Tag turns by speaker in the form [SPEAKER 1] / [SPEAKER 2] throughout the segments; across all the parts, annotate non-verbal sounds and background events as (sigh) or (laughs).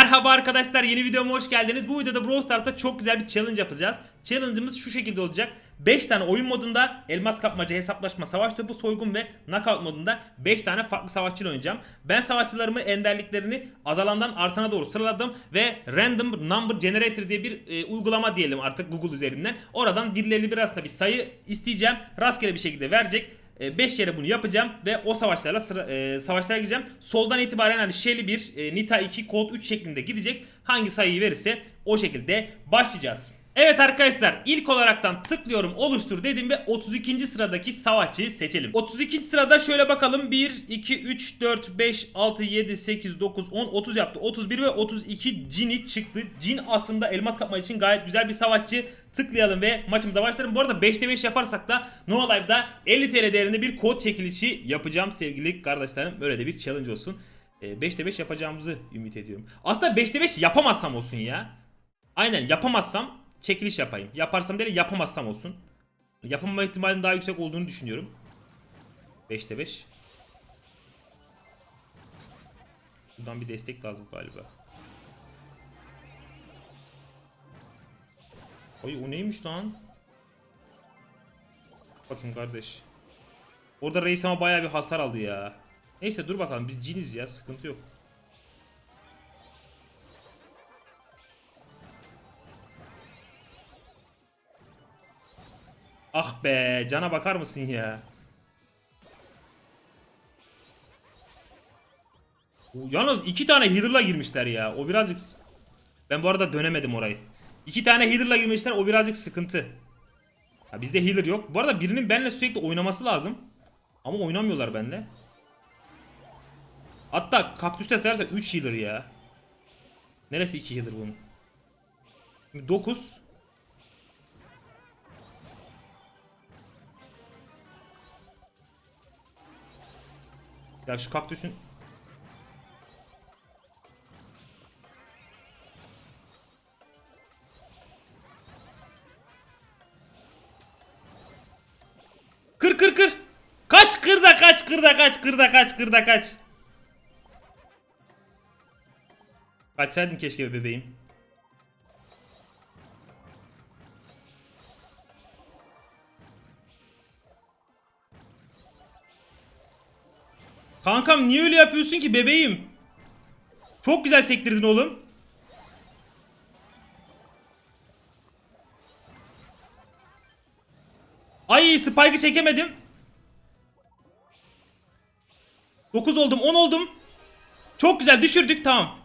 [SPEAKER 1] Merhaba arkadaşlar yeni videoma hoş geldiniz. Bu videoda Brawl Stars'ta çok güzel bir challenge yapacağız. Challenge'ımız şu şekilde olacak. 5 tane oyun modunda elmas kapmaca, hesaplaşma, savaş topu, soygun ve knockout modunda 5 tane farklı savaşçıyla oynayacağım. Ben savaşçılarımı enderliklerini azalandan artana doğru sıraladım ve Random Number Generator diye bir e, uygulama diyelim artık Google üzerinden. Oradan birileri bir arasında bir sayı isteyeceğim. Rastgele bir şekilde verecek. 5 kere bunu yapacağım ve o savaşlarla sıra, e, savaşlara gireceğim. Soldan itibaren hani Shelly 1, e, Nita 2, Colt 3 şeklinde gidecek. Hangi sayıyı verirse o şekilde başlayacağız. Evet arkadaşlar ilk olaraktan tıklıyorum oluştur dedim ve 32. sıradaki savaşçıyı seçelim. 32. sırada şöyle bakalım 1, 2, 3, 4, 5, 6, 7, 8, 9, 10, 30 yaptı. 31 ve 32 Jin'i çıktı. Jin aslında elmas kapma için gayet güzel bir savaşçı. Tıklayalım ve maçımıza başlayalım. Bu arada 5'te 5 yaparsak da No Live'da 50 TL değerinde bir kod çekilişi yapacağım sevgili kardeşlerim. Böyle de bir challenge olsun. 5'te 5 yapacağımızı ümit ediyorum. Aslında 5'te 5 yapamazsam olsun ya. Aynen yapamazsam çekiliş yapayım. Yaparsam değil yapamazsam olsun. Yapamama ihtimalinin daha yüksek olduğunu düşünüyorum. 5'te 5. Buradan bir destek lazım galiba. Ay o neymiş lan? Bakın kardeş. Orada reis ama bayağı bir hasar aldı ya. Neyse dur bakalım biz ciniz ya sıkıntı yok. Ah be cana bakar mısın ya? Yalnız iki tane healer'la girmişler ya. O birazcık... Ben bu arada dönemedim orayı. İki tane healer'la girmişler o birazcık sıkıntı. Ha, bizde healer yok. Bu arada birinin benimle sürekli oynaması lazım. Ama oynamıyorlar benimle. Hatta kaktüste sayarsa 3 healer ya. Neresi 2 healer bunun? 9. Ya şu kaktüsün Kır kır kır. Kaç kır da kaç kır da kaç kır da kaç kır da kaç. Kaçsaydın keşke be bebeğim. Kankam niye öyle yapıyorsun ki bebeğim? Çok güzel sektirdin oğlum. Ay spike'ı çekemedim. 9 oldum 10 oldum. Çok güzel düşürdük tamam.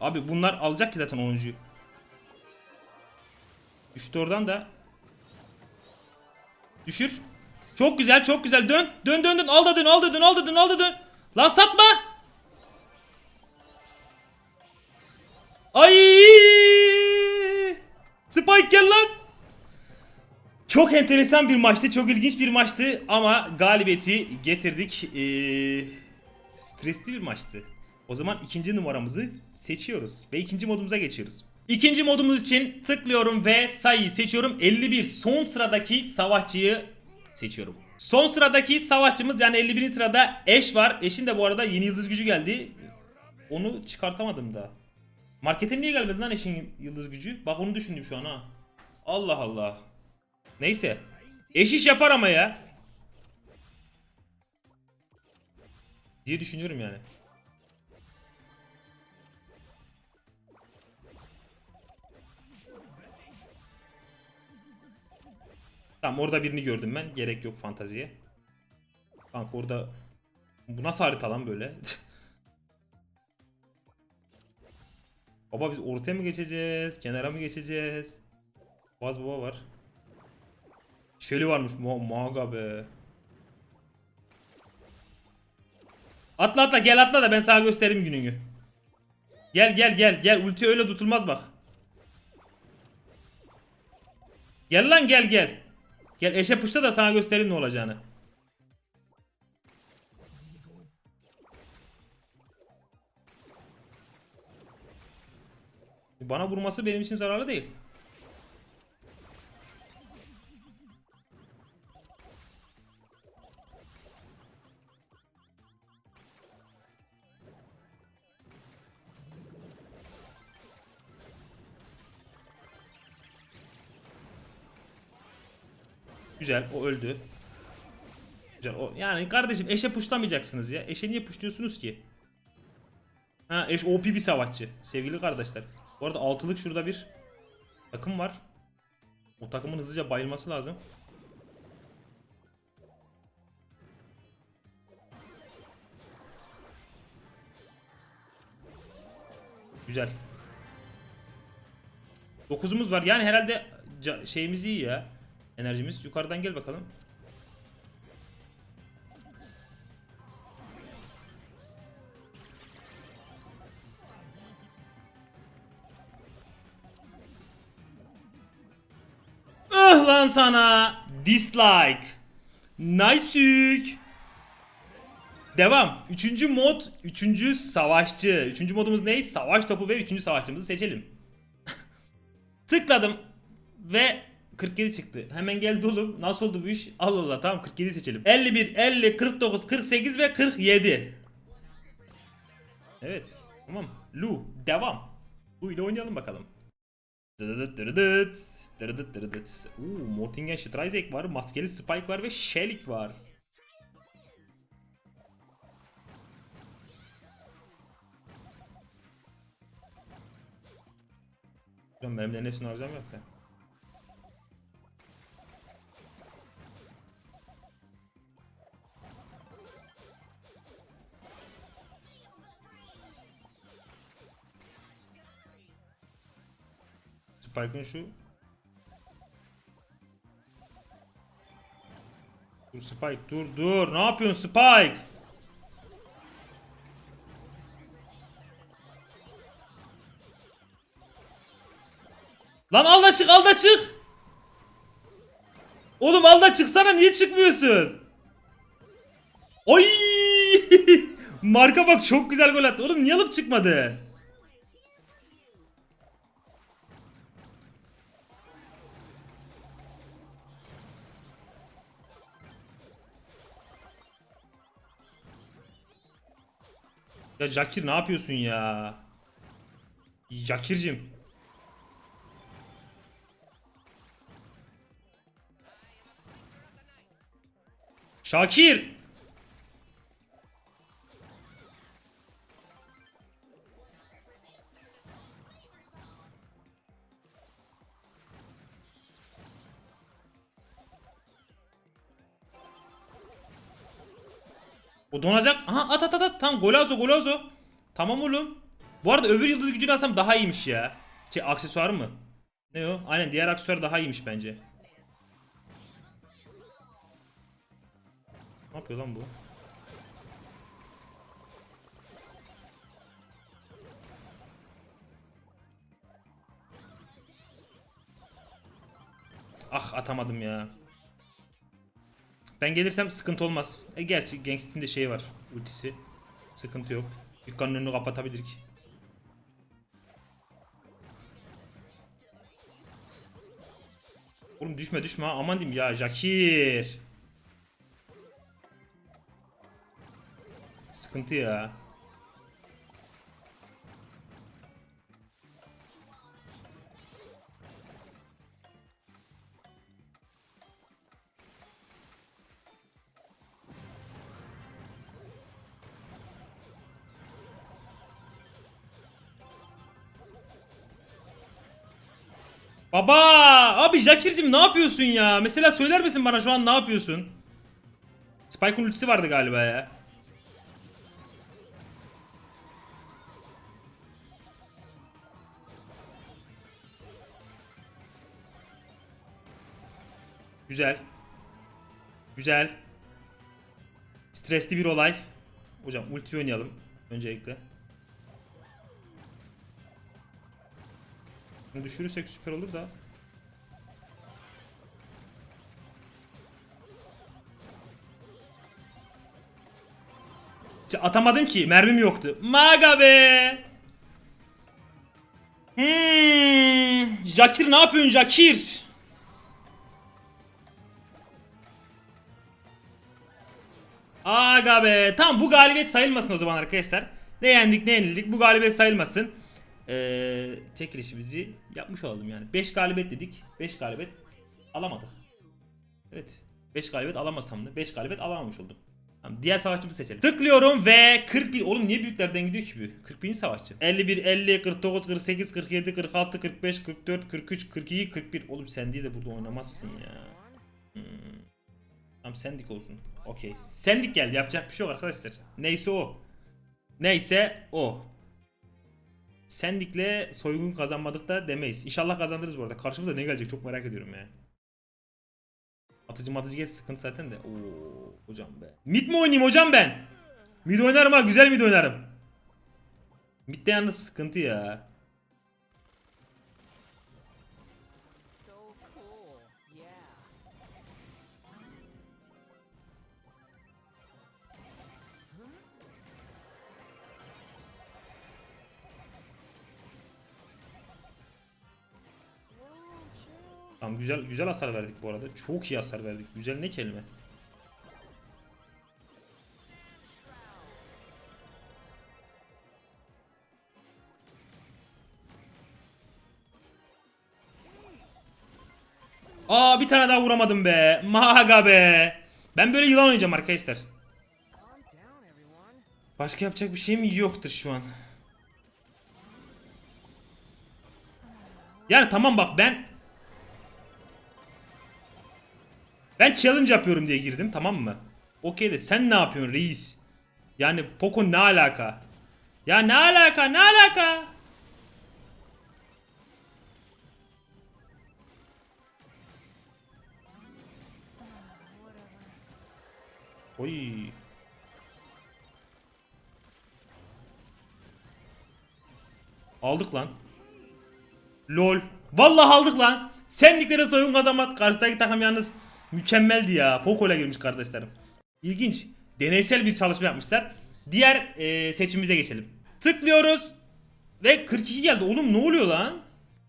[SPEAKER 1] Abi bunlar alacak ki zaten 10'uncuyu. Düştü oradan da. Düşür. Çok güzel çok güzel dön. Dön dön dön al da dön al da dön al da dön al da dön. Lan satma. Ay! Spike gel lan. Çok enteresan bir maçtı. Çok ilginç bir maçtı ama galibiyeti getirdik. Ee, stresli bir maçtı. O zaman ikinci numaramızı seçiyoruz ve ikinci modumuza geçiyoruz. İkinci modumuz için tıklıyorum ve sayıyı seçiyorum. 51 son sıradaki savaşçıyı seçiyorum. Son sıradaki savaşçımız yani 51. sırada Eş var. Eş'in de bu arada yeni yıldız gücü geldi. Onu çıkartamadım da. Markete niye gelmedi lan Eş'in yıldız gücü? Bak onu düşündüm şu an ha. Allah Allah. Neyse. Eş iş yapar ama ya. Diye düşünüyorum yani. Tamam orada birini gördüm ben. Gerek yok fantaziye. Kanka orada... Bu nasıl harita lan böyle? (laughs) Baba biz ortaya mı geçeceğiz? Kenara mı geçeceğiz? Baz baba var. Şöyle varmış. Ma maga be. Atla atla gel atla da ben sana göstereyim gününü. Gel gel gel gel ulti öyle tutulmaz bak. Gel lan gel gel. Gel eşe puşta da sana göstereyim ne olacağını. Bana vurması benim için zararlı değil. Güzel o öldü. Güzel o yani kardeşim eşe puşlamayacaksınız ya. Eşe niye puşluyorsunuz ki? Ha eş OP bir savaşçı sevgili kardeşler. Bu arada altılık şurada bir takım var. O takımın hızlıca bayılması lazım. Güzel. 9'umuz var. Yani herhalde şeyimiz iyi ya. Enerjimiz. Yukarıdan gel bakalım. Ah lan sana. Dislike. Nice. Devam. Üçüncü mod, üçüncü savaşçı. Üçüncü modumuz ne? Savaş topu ve üçüncü savaşçımızı seçelim. (laughs) Tıkladım ve 47 çıktı. Hemen geldi oğlum. Nasıl oldu bu iş? Allah Allah tamam 47 seçelim. 51, 50, 49, 48 ve 47. Evet. Tamam. Lu devam. Lu ile oynayalım bakalım. Dırıdıt dırıdıt. Dırıdıt dırıdıt. Uuu Mortingen Streisek var. Maskeli Spike var ve Shellik var. Ben benimlerin hepsini harcam yok ya. Spike'ın şu. Dur Spike dur dur. Ne yapıyorsun Spike? Lan al da çık al da çık. Oğlum al da çıksana niye çıkmıyorsun? Oy! (laughs) Marka bak çok güzel gol attı. Oğlum niye alıp çıkmadı Ya Jakir ne yapıyorsun ya? Jakir'cim. Şakir. O donacak. Aha at at at at. Tamam golazo golazo. Tamam oğlum. Bu arada öbür yıldız gücünü alsam daha iyiymiş ya. Şey aksesuar mı? Ne o? Aynen diğer aksesuar daha iyiymiş bence. Ne yapıyor lan bu? Ah atamadım ya. Ben gelirsem sıkıntı olmaz. E gerçi Gangst'in de şey var. Ultisi. Sıkıntı yok. Dükkanın önünü kapatabilir ki. Oğlum düşme düşme. Aman diyeyim ya Jakir. Sıkıntı ya. Baba! Abi Jakir'cim ne yapıyorsun ya? Mesela söyler misin bana şu an ne yapıyorsun? Spike'ın ultisi vardı galiba ya. Güzel. Güzel. Stresli bir olay. Hocam ulti oynayalım öncelikle. Bunu düşürürsek süper olur da. Atamadım ki. Mermim yoktu. Maga be. Hmm. Jakir ne yapıyorsun Jakir? Aga be. Tamam bu galibiyet sayılmasın o zaman arkadaşlar. Ne yendik ne yenildik bu galibiyet sayılmasın. Ee, çekilişimizi yapmış olalım yani. 5 galibiyet dedik. 5 galibiyet alamadık. Evet. 5 galibiyet alamasam da 5 galibiyet alamamış oldum. Tamam, diğer savaşçımızı seçelim. Tıklıyorum ve 41. Oğlum niye büyüklerden gidiyor ki bu? 41. savaşçı. 51, 50, 49, 48, 47, 46, 45, 44, 43, 42, 41. Oğlum sen değil de burada oynamazsın ya. Hmm. Tamam sendik olsun. Okey. Sendik geldi yapacak bir şey yok arkadaşlar. Neyse o. Neyse o. Sendik'le soygun kazanmadık da demeyiz. İnşallah kazandırırız bu arada. Karşımıza ne gelecek çok merak ediyorum ya. Atıcı matıcı geç sıkıntı zaten de. Oo hocam be. Mid mi oynayayım hocam ben? Mid oynarım ha güzel mid oynarım. Mid'de yalnız sıkıntı ya. Tamam güzel güzel hasar verdik bu arada. Çok iyi hasar verdik. Güzel ne kelime? Aa bir tane daha vuramadım be. Maga be. Ben böyle yılan oynayacağım arkadaşlar. Başka yapacak bir şeyim yoktur şu an. Yani tamam bak ben Ben challenge yapıyorum diye girdim tamam mı? Okey de sen ne yapıyorsun reis? Yani Poco ne alaka? Ya ne alaka ne alaka? Oy. Aldık lan. Lol. Vallahi aldık lan. Sendiklere soyun kazanmak. Karşıdaki takım yalnız mükemmeldi ya. Poco'yla girmiş kardeşlerim. İlginç. Deneysel bir çalışma yapmışlar. Diğer e, seçimimize geçelim. Tıklıyoruz. Ve 42 geldi. Oğlum ne oluyor lan?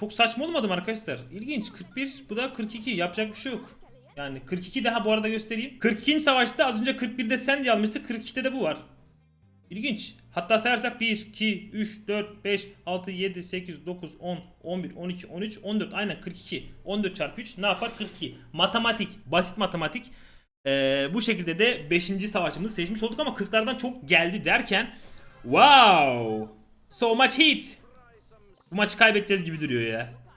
[SPEAKER 1] Çok saçma olmadı mı arkadaşlar? İlginç. 41 bu da 42. Yapacak bir şey yok. Yani 42 daha bu arada göstereyim. 42. savaşta az önce 41'de sen diye almıştık. 42'de de bu var. İlginç. Hatta sayarsak 1, 2, 3, 4, 5, 6, 7, 8, 9, 10, 11, 12, 13, 14. Aynen 42. 14 çarpı 3 ne yapar? 42. Matematik. Basit matematik. Ee, bu şekilde de 5. savaşımızı seçmiş olduk ama 40'lardan çok geldi derken Wow! So much heat. Bu maçı kaybedeceğiz gibi duruyor ya.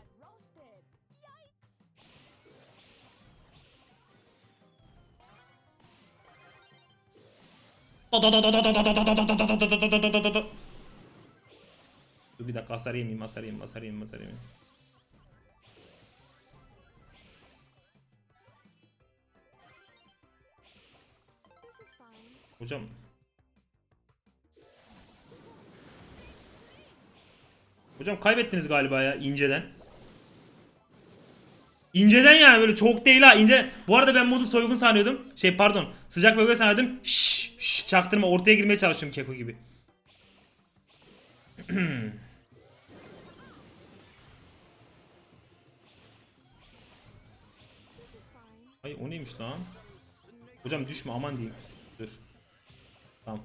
[SPEAKER 1] Dur bir dakika hasar yemeyeyim, hasar yemeyeyim, hasar yemeyeyim, hasar yemeyeyim. Hocam. Hocam kaybettiniz galiba ya inceden. İnceden yani böyle çok değil ha ince. Bu arada ben modu soygun sanıyordum. Şey pardon sıcak bölge sanıyordum. Şşş şş, çaktırma ortaya girmeye çalışıyorum keko gibi. (clears throat) Ay o neymiş lan? Hocam düşme aman diyeyim. Dur. Tamam.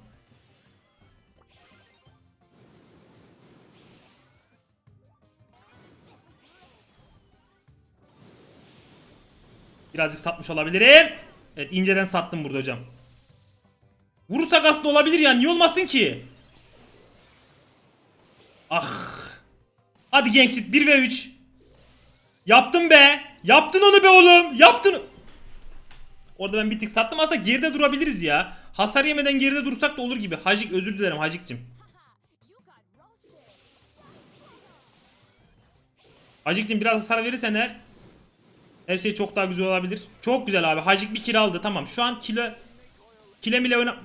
[SPEAKER 1] Birazcık satmış olabilirim. Evet inceden sattım burada hocam. Vurursak aslında olabilir ya niye olmasın ki? Ah. Hadi Gangsit 1 ve 3. Yaptın be. Yaptın onu be oğlum. Yaptın. Orada ben bir tık sattım. Aslında geride durabiliriz ya. Hasar yemeden geride dursak da olur gibi. Hacik özür dilerim Hacik'cim. Hacik'cim biraz hasar verirsen eğer her şey çok daha güzel olabilir. Çok güzel abi. Hacik bir kill aldı. Tamam. Şu an kilo kile bile oyna...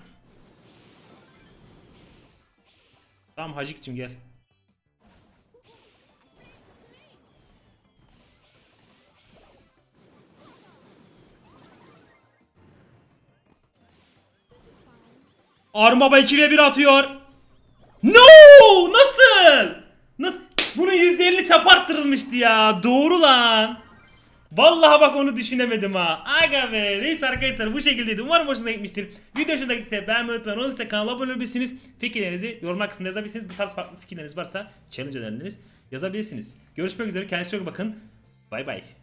[SPEAKER 1] Tamam Hacik'cim gel. Arun Baba 2 ve 1 atıyor. No! Nasıl? Nasıl? Bunun %50 çap arttırılmıştı ya. Doğru lan. Vallahi bak onu düşünemedim ha. Aga be. Neyse arkadaşlar bu şekildeydi. Umarım hoşunuza gitmiştir. Video hoşunuza gittiyse beğenmeyi unutmayın. Onun için kanala abone olabilirsiniz. Fikirlerinizi yorumlar kısmında yazabilirsiniz. Bu tarz farklı fikirleriniz varsa challenge öneriniz yazabilirsiniz. Görüşmek üzere. Kendinize çok bakın. Bay bay.